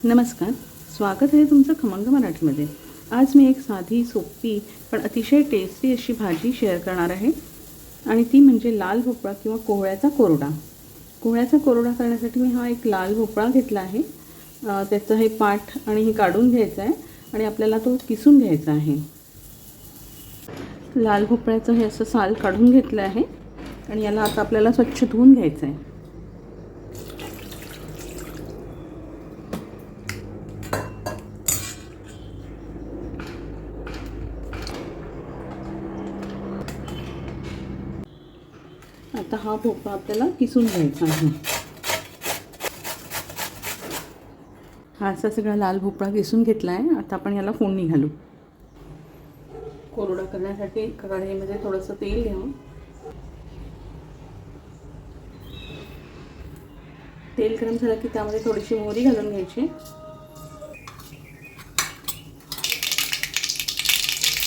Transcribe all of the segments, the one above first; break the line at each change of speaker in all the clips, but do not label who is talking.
नमस्कार. स्वागत आहे तुमचं खमंग मराठीमध्ये. आज मी एक साधी सोपी पण अतिशय टेस्टी अशी भाजी शेअर करणार आहे. आणि ती म्हणजे लाल भोपळा किंवा कोहळ्याचा कोरडा. कोहळ्याचा कोरडा करण्यासाठी मी हा एक लाल भोपळा घेतला आहे. त्याचं हे पाठ आणि हे काढून घ्यायचं आहे आणि आपल्याला तो किसून घ्यायचा आहे. लाल भोपळ्याचं हे असं साल काढून घेतलं आहे. आणि याला आता आपल्याला स्वच्छ धुवून घ्यायचं आहे. आता हा भोपळा आपल्याला किसून घ्यायचा आहे. हा असा सगळा लाल भोपळा किसून घेतला आहे आता आपण याला फोडणी घालू. कोरडा करण्यासाठी कढाईमध्ये थोडंसं तेल घेऊ. तेल गरम झालं की त्यामध्ये थोडीशी मोहरी घालून घ्यायची.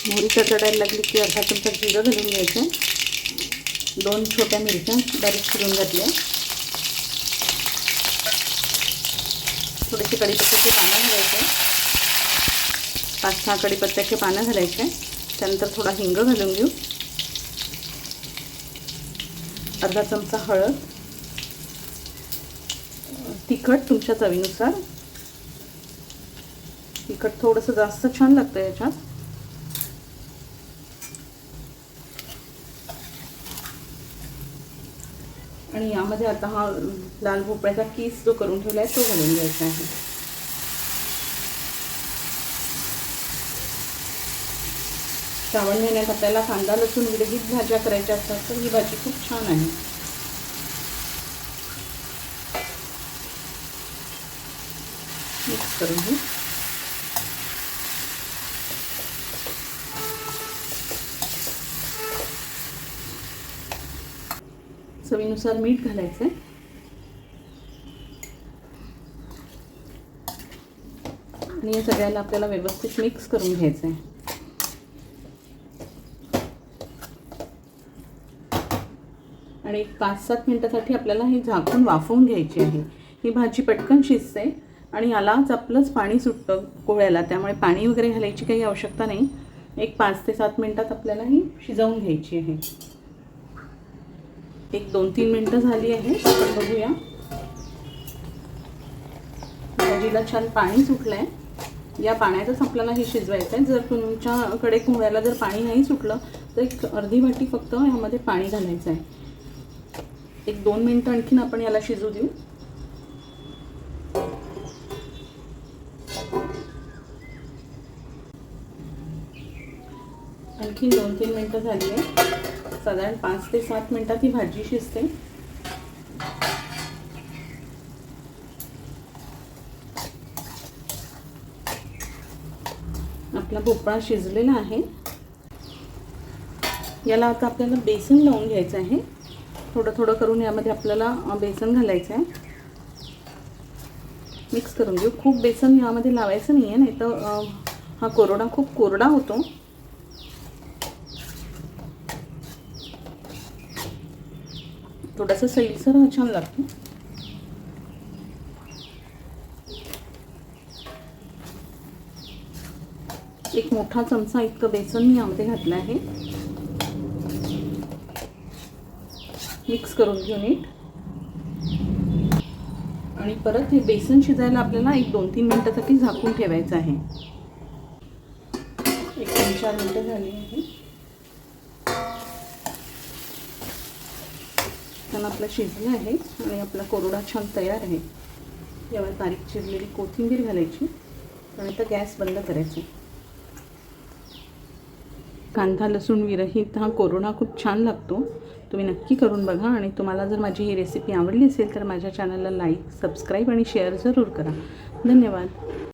मोहरी तडतडायला लागली की अर्धा चमचा जिरं घालून घ्यायचं. दोन छोट्या मिरच्या बारीक चिरून घातल्या. थोडेसे कडीपत्त्याचे पानं घालायचे. पाच सहा कढीपत्त्याचे पानं घालायचे. त्यानंतर थोडा हिंग घालून घेऊ. अर्धा चमचा हळद. तिखट तुमच्या चवीनुसार. तिखट थोडंसं जास्त छान लागतं याच्यात. आणि यामध्ये आता हा लाल भोपळ्याचा किस जो करून ठेवला आहे तो घालून घ्यायचा आहे. श्रावण महिन्यात आपल्याला कांदा लसूण विरहित भाज्या करायच्या असतात तर ही भाजी खूप छान आहे. मिक्स करून घेऊ. चवीनुसार मीठ घालायचं आहे आणि या सगळ्याला आपल्याला व्यवस्थित मिक्स करून घ्यायचं आहे आणि एक पाच सात मिनटासाठी आपल्याला ही झाकून वाफवून घ्यायची आहे. ही भाजी पटकन शिजते आणि यालाच आपलंच पाणी सुटतं कोळ्याला त्यामुळे पाणी वगैरे घालायची काही आवश्यकता नाही. एक पाच ते सात मिनटात आपल्याला ही शिजवून घ्यायची आहे. एक दोन तीन मिनटं झाली आहे. आपण बघूया. भाजीला छान पाणी सुटलं आहे या पाण्यातच आपल्याला हे शिजवायचं आहे जर तुमच्याकडे कोहळ्याला जर पाणी नाही सुटलं तर एक अर्धी वाटी फक्त यामध्ये पाणी घालायचं आहे एक दोन मिनटं आणखीन आपण याला शिजू देऊ. आणखीन दोन तीन मिनटं झाली आहे. साधारण पाच ते सात मिनटात ही भाजी शिजते. आपला भोपळा शिजलेला आहे. याला आता आपल्याला बेसन लावून घ्यायचं आहे. थोडं थोडं करून यामध्ये आपल्याला बेसन घालायचं आहे मिक्स करून घेऊ. खूप बेसन यामध्ये लावायचं नाही आहे नाही तर हा कोरडा खूप कोरडा होतो. थोडासा सैलसर हा छान लागतो. एक मोठा चमचा इतकं बेसन मी यामध्ये घातलं आहे. मिक्स करून घेऊ नीट आणि परत हे बेसन शिजायला आपल्याला एक दोन तीन मिनटासाठी झाकून ठेवायचं आहे. एक तीन चार मिनटं झाली आहे. छान आपला शिजला आहे आणि आपला कोरडा छान तयार आहे. यावर बारीक चिरलेली कोथिंबीर घालायची आणि आता गॅस बंद करायचा. कांदा लसूण विरहित हा कोरोना खूप छान लागतो. तुम्ही नक्की करून बघा आणि तुम्हाला जर माझी ही रेसिपी आवडली असेल तर माझ्या चॅनलला लाईक सबस्क्राईब आणि शेअर जरूर करा. धन्यवाद.